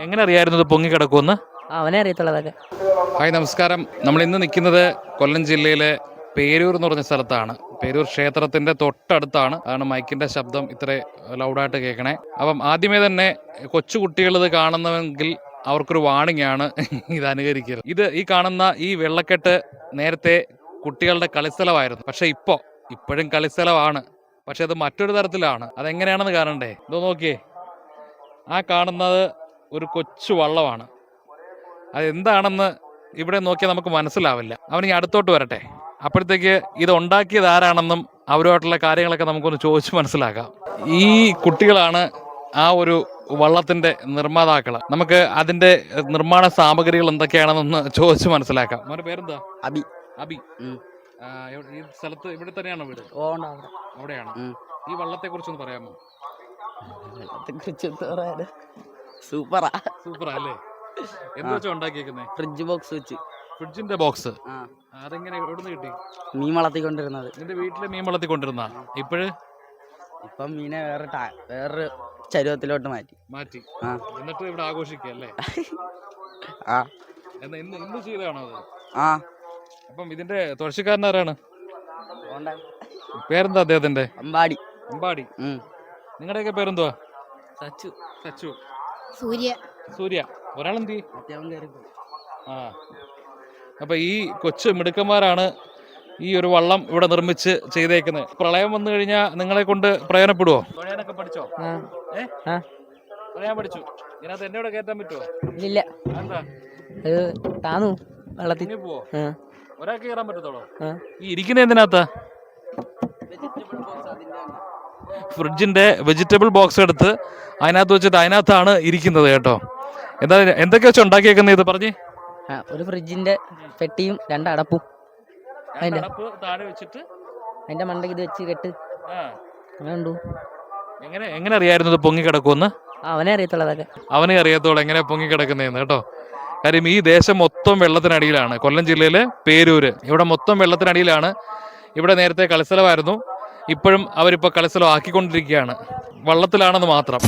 എങ്ങനെ അറിയായിരുന്നു ഇത് പൊങ്ങി കിടക്കുമെന്ന്? അവനെ അറിയത്തുള്ളതൊക്കെ ഹായ് നമസ്കാരം. നമ്മൾ ഇന്ന് നിൽക്കുന്നത് കൊല്ലം ജില്ലയിലെ പേരൂർ എന്ന് പറഞ്ഞ സ്ഥലത്താണ്. പേരൂർ ക്ഷേത്രത്തിന്റെ തൊട്ടടുത്താണ്. അതാണ് മൈക്കിന്റെ ശബ്ദം ഇത്ര ലൗഡായിട്ട് കേൾക്കണേ. അപ്പം ആദ്യമേ തന്നെ കൊച്ചു കുട്ടികൾ ഇത് കാണുന്നുവെങ്കിൽ അവർക്കൊരു വാണിംഗ് ആണ് ഇത് അനുകരിക്കരുത് ഇത് ഈ കാണുന്ന ഈ വെള്ളക്കെട്ട് നേരത്തെ കുട്ടികളുടെ കളിസ്ഥലമായിരുന്നു. പക്ഷെ ഇപ്പോ ഇപ്പോഴും കളിസ്ഥലമാണ്. പക്ഷെ അത് മറ്റൊരു തരത്തിലാണ്. അതെങ്ങനെയാണെന്ന് കാണണ്ടേ? ഇത് നോക്കിയേ. ആ കാണുന്നത് ഒരു കൊച്ചു വള്ളമാണ്. അതെന്താണെന്ന് ഇവിടെ നോക്കിയാൽ നമുക്ക് മനസ്സിലാവില്ല. അവൻ ഈ അടുത്തോട്ട് വരട്ടെ. അപ്പോഴത്തേക്ക് ഇത് ഉണ്ടാക്കിയത് ആരാണെന്നും അവരുമായിട്ടുള്ള കാര്യങ്ങളൊക്കെ നമുക്കൊന്ന് ചോദിച്ച് മനസ്സിലാക്കാം. ഈ കുട്ടികളാണ് ആ ഒരു വള്ളത്തിന്റെ നിർമ്മാതാക്കൾ. നമുക്ക് അതിന്റെ നിർമ്മാണ സാമഗ്രികൾ എന്തൊക്കെയാണെന്നൊന്ന് ചോദിച്ച് മനസ്സിലാക്കാം. അവന്റെ പേരെന്താ? അബി. അബി. ഈ സ്ഥലത്ത് ഇവിടെ തന്നെയാണോ വീട്? അവിടെയാണ്? ഈ വള്ളത്തെ കുറിച്ചൊന്ന് പറയാമോ സൂപ്പറാ. സൂപ്പറാ അല്ലേ? എന്ത് വെച്ചാ ഉണ്ടാക്കിയേക്കുന്നേ? ഫ്രിഡ്ജ് ബോക്സ് വെച്ച്. ഫ്രിഡ്ജിന്റെ ബോക്സ്? ആ. അതെങ്ങനെ എവിടുന്ന് കിട്ടി? മീൻ വളർത്തിക്കൊണ്ടിരുന്നത്. നിന്റെ വീട്ടിൽ മീൻ വളർത്തിക്കൊണ്ടിരുന്ന? ഇപ്പോഴ്? ഇപ്പം മീനെ വേറെ ടാ- വേറൊരു ചരുവത്തിലോട്ട് മാറ്റി. മാറ്റി. എന്നിട്ട് ഇവിടെ ആഘോഷിക്കല്ലേ ആ. എന്നാ ഇന്ന് ഇന്ന് ചെയ്തതാണോ അത്? ആ. അപ്പം ഇതിന്റെ തുഴച്ചിക്കാരൻ ആരാണ്. പേരെന്താ അദ്ദേഹത്തിന്റെ? അമ്പാടി. അമ്പാടി. നിങ്ങളുടെയൊക്കെ പേരെന്തുവാ? സച്ചു. സച്ചു. സൂര്യ. സൂര്യ. ഒരാളെന്തി. ആ. അപ്പൊ ഈ കൊച്ചു മിടുക്കന്മാരാണ് ഈ ഒരു വള്ളം ഇവിടെ നിർമ്മിച്ച് ചെയ്തേക്കുന്നത് പ്രളയം വന്നു കഴിഞ്ഞാൽ നിങ്ങളെ കൊണ്ട് പ്രയോജനപ്പെടുവോ? തുഴയാനൊക്കെ പഠിച്ചോ? തുഴയാൻ പഠിച്ചു. ഇതിനകത്ത് എന്നെ ഇവിടെ കയറ്റാൻ പറ്റുമോ ഇല്ല എന്താ അത് താന്നു. വെള്ളത്തിൽ. പോവോ? ഒരാൾക്ക് കയറാൻ പറ്റത്തോളോ? ഈ ഇരിക്കുന്ന എന്തിനകത്താ? ഫ്രിഡ്ജിന്റെ വെജിറ്റബിൾ ബോക്സ് എടുത്ത് അതിനകത്ത് വെച്ചിട്ട് അതിനകത്താണ് ഇരിക്കുന്നത് കേട്ടോ. എന്താ എന്തൊക്കെ വെച്ച് ഉണ്ടാക്കിയേക്കുന്നത് ഇത് പറഞ്ഞു? ഒരു ഫ്രിഡ്ജിന്റെ പെട്ടിയും രണ്ട് അടപ്പും. അതിന്റെ- താഴെ വെച്ചിട്ട്? അതിന്റെ മണ്ടയ്ക്ക് ഇത് വെച്ച് കെട്ട്. അങ്ങനെ എങ്ങനെ എങ്ങനെ അറിയായിരുന്നു ഇത് പൊങ്ങി കിടക്കുമെന്ന് അവനെ അറിയത്തുള്ളൂ അതൊക്കെ. അവനെ അറിയത്തോളൂ എങ്ങനെ പൊങ്ങി കിടക്കുന്നതെന്ന് കേട്ടോ. കാര്യം ഈ ദേശം മൊത്തം വെള്ളത്തിനടിയിലാണ്. കൊല്ലം ജില്ലയിലെ പേരൂര്. ഇവിടെ മൊത്തം വെള്ളത്തിനടിയിലാണ്. ഇവിടെ നേരത്തെ കളിസ്ഥലമായിരുന്നു ഇപ്പോഴും അവരിപ്പോൾ കളിസ്ഥലം ആക്കിക്കൊണ്ടിരിക്കുകയാണ്. വള്ളത്തിലാണെന്ന് മാത്രം.